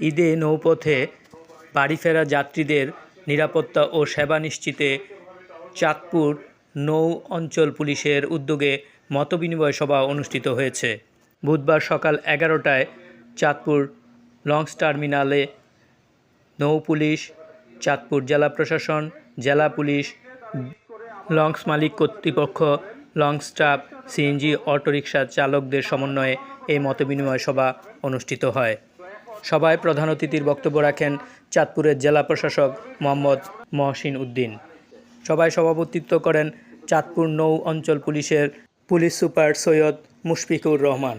ঈদে নৌপথে বাড়ি ফেরা যাত্রীদের নিরাপত্তা ও সেবা নিশ্চিতে চাঁদপুর নৌ অঞ্চল পুলিশের উদ্যোগে মতবিনিময় সভা অনুষ্ঠিত হয়েছে। বুধবার সকাল এগারোটায় চাঁদপুর লঞ্চ টার্মিনালে নৌ পুলিশ, চাঁদপুর জেলা প্রশাসন, জেলা পুলিশ, লঞ্চ মালিক কর্তৃপক্ষ, লঞ্চ স্টাফ, সিএনজি, অটোরিকশা চালকদের সমন্বয়ে এই মতবিনিময় সভা অনুষ্ঠিত হয়। সভায় প্রধান অতিথির বক্তব্য রাখেন চাঁদপুরের জেলা প্রশাসক মোহাম্মদ মহসিন উদ্দিন। সভায় সভাপতিত্ব করেন চাঁদপুর নৌ অঞ্চল পুলিশের পুলিশ সুপার সৈয়দ মুশফিকুর রহমান।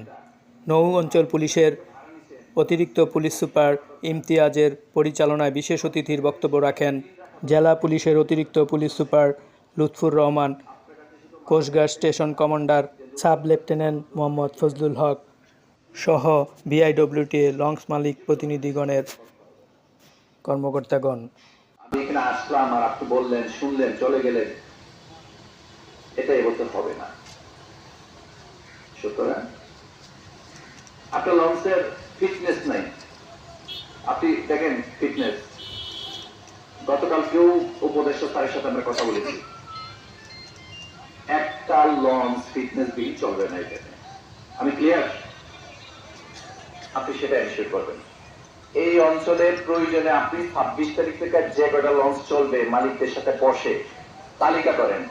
নৌ অঞ্চল পুলিশের অতিরিক্ত পুলিশ সুপার ইমতিয়াজের পরিচালনায় বিশেষ অতিথির বক্তব্য রাখেন জেলা পুলিশের অতিরিক্ত police super Lutfur Rahman, coast guard station commander sub lieutenant Mohammad Fazlul Haque সহ বিআইডব্লিউটি লঞ্চ মালিক প্রতিনিধিগণের কর্মকর্তাগণ। আমি এখানে আসলাম আর আপনি বললেন, শুনলেন, চলে গেলেন। এটা এগোতে হবে না। সুতরাং আপনার লঞ্চের ফিটনেস নাই। আপনি দেখেন ফিটনেস গতকাল কেউ উপদেষ্টা স্যারের সাথে আমরা কথা বলেছি। একটা লঞ্চ ফিটনেস বিল চলবে না এখানে। আমি ক্লিয়ার আপনি সেটা এনশিওর করবেন। এই অঞ্চলের প্রয়োজনে আপনি ছাব্বিশ তারিখ থেকে যে কটা লঞ্চ চলবে মালিকদের সাথে বসে তালিকা করেন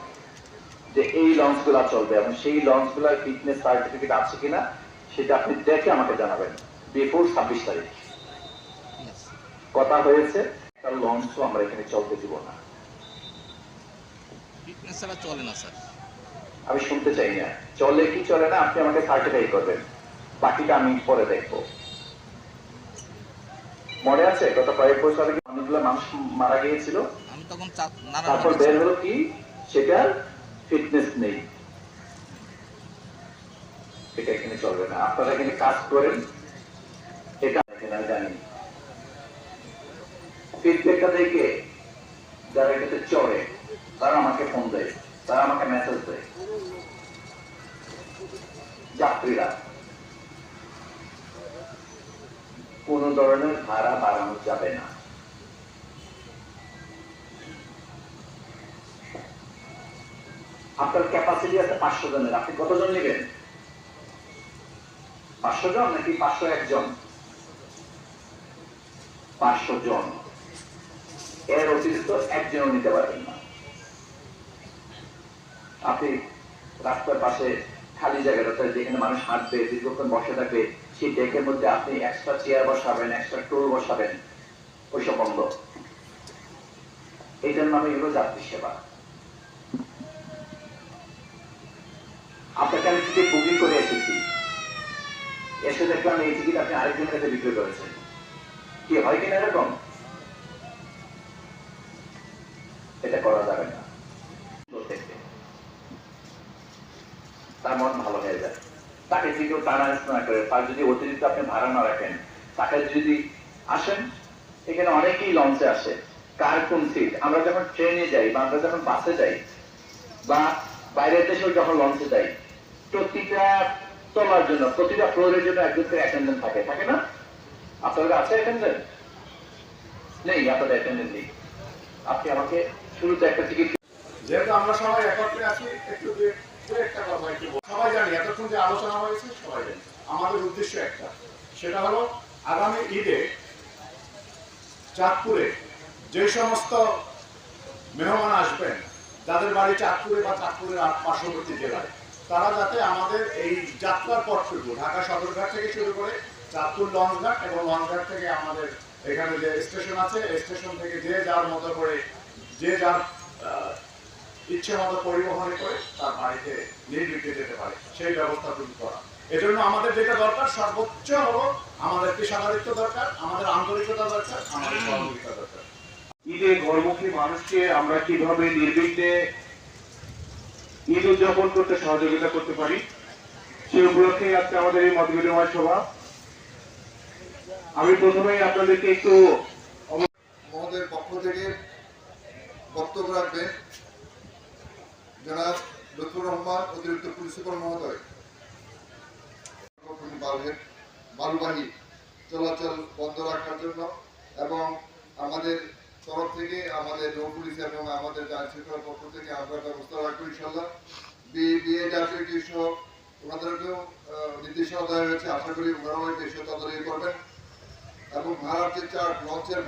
যে এই লঞ্চগুলা চলবে এবং সেই লঞ্চগুলার ফিটনেস সার্টিফিকেট আছে কিনা সেটা আপনি দেখে আমাকে জানাবেন বিফোর ছাব্বিশ তারিখ। কথা হয়েছে তার লঞ্চও আমরা এখানে চলতে দিব না। ফিটনেস ছাড়া চলে না স্যার। আমি শুনতে চাই না। চলে কি চলে না আপনি আমাকে সার্টিফাই করবেন। বাকিটা আমি পরে দেখব। মনে আছে? গত কয়েক বছর আগে অনেকগুলো মানুষ মারা গিয়েছিল। তারপর বের হলো কি? সেটার ফিটনেস নেই। এটা এখানে চলবে না। আপনারা এখানে কাজ করেন। এটা এখানে জানি। ফিডব্যাকটা দেখে যারা এটাতে চড়ে তারা আমাকে ফোন দেয় তারা আমাকে মেসেজ দেয়। যাত্রীরা। কোন ধরনের ভাড়া বাড়ানো যাবে না। আপনার ক্যাপাসিটি আছে পাঁচশো জনের। আপনি কতজন নেবেন? পাঁচশো জন নাকি পাঁচশো একজন? পাঁচশো জন। এর অতিরিক্ত একজনও নিতে পারবেন না। আপনি রাস্তার পাশে খালি জায়গাটা যেখানে মানুষ হাঁটবে, দীর্ঘক্ষণ বসে থাকবে সেই ডেকের মধ্যে আপনি এক্সট্রা চেয়ার বসাবেন এক্সট্রা টুল বসাবেন? ওইসব বন্ধ এইটার নামে হলো যাত্রী সেবা। আপনাকে আমি টিকিট বুকিং করে এসেছি। এসে দেখলাম এই টিকিট আপনি আরেকজনের কাছে বিক্রি করেছেন। কি হয় কিনা এরকম? এটা করা যাবে না তো দেখবে। তার মন ভালো হয়ে যায় তাকে যদি কেউ টানা না করে, তার যদি অতিরিক্ত আপনি ভাড়া না রাখেন, তাকে যদি আসেন, এখানে অনেকেই লঞ্চে আসে। কার কোন সিট আমরা যখন ট্রেনে যাই বা আমরা যখন বাসে যাই বা বাইরের দেশেও যখন লঞ্চে যাই, প্রতিটা তোলার জন্য, প্রতিটা ফ্লোরের জন্য একজন করে অ্যাটেন্ডেন্ট থাকে থাকে না? আপনাদের আছে অ্যাটেন্ডেন্ট নেই, আপনাদের অ্যাটেন্ডেন্ট নেই। আপনি আমাকে শুরুতে একটা টিকিট যেহেতু আমরা সবাই একত্রে আছি, একটু সবাই জানি, এতক্ষণ যে আলোচনা হয়েছে, সবাই আমাদের উদ্দেশ্য একটা। সেটা হলো, আগামী ঈদে চাঁদপুরে যে সমস্ত মেহমান আসবেন, যাদের বাড়ি চাঁদপুরে বা চাঁদপুরের পার্শ্ববর্তী জেলায়, তারা যাতে আমাদের এই যাত্রার পথটুকু ঢাকা সদরঘাট থেকে শুরু করে চাঁদপুর লঞ্চঘাট এবং লঞ্চঘাট থেকে আমাদের এখানে যে স্টেশন আছে স্টেশন থেকে যে যার মতো করে, যে যার ইচ্ছে মতো পরিবহনে করে তার বাড়িতে নির্বিঘ্নে যেতে পারে সেই ব্যবস্থা তৈরি করা। এজন্য আমাদের যেটা দরকার সর্বোচ্চ হলো আমাদের পেশাদারিত্ব দরকার আমাদের আন্তরিকতা দরকার আমাদের সহযোগিতা দরকার। ঈদে ঘরমুখী মানুষকে আমরা কীভাবে নির্বিঘ্নে ঈদ উদযাপন করতে সহযোগিতা করতে পারি সে উপলক্ষে আজকে আমাদের এই মত বিনিময় সভা। আমি প্রথমেই আপনাদেরকে একটু আমাদের পক্ষ থেকে বক্তব্য রাখবেন। জনাব লুৎফুর রহমান অতিরিক্ত পুলিশ সুপার মহোদয় চলাচল বন্ধ রাখার জন্য এবং আমাদের তরফ থেকে আমাদের নৌ পুলিশ এবং আমাদের আইন শৃঙ্খলার পক্ষ থেকে আমরা ব্যবস্থা রাখব ইনশাল্লাহ বিএডাব্লিউটি সহ ওনাদেরকেও নির্দেশনা দেওয়া হয়েছে। আশা করি ওনারাও এই তদারকি করবেন। এবং ভাড়ার যে চার লঞ্চের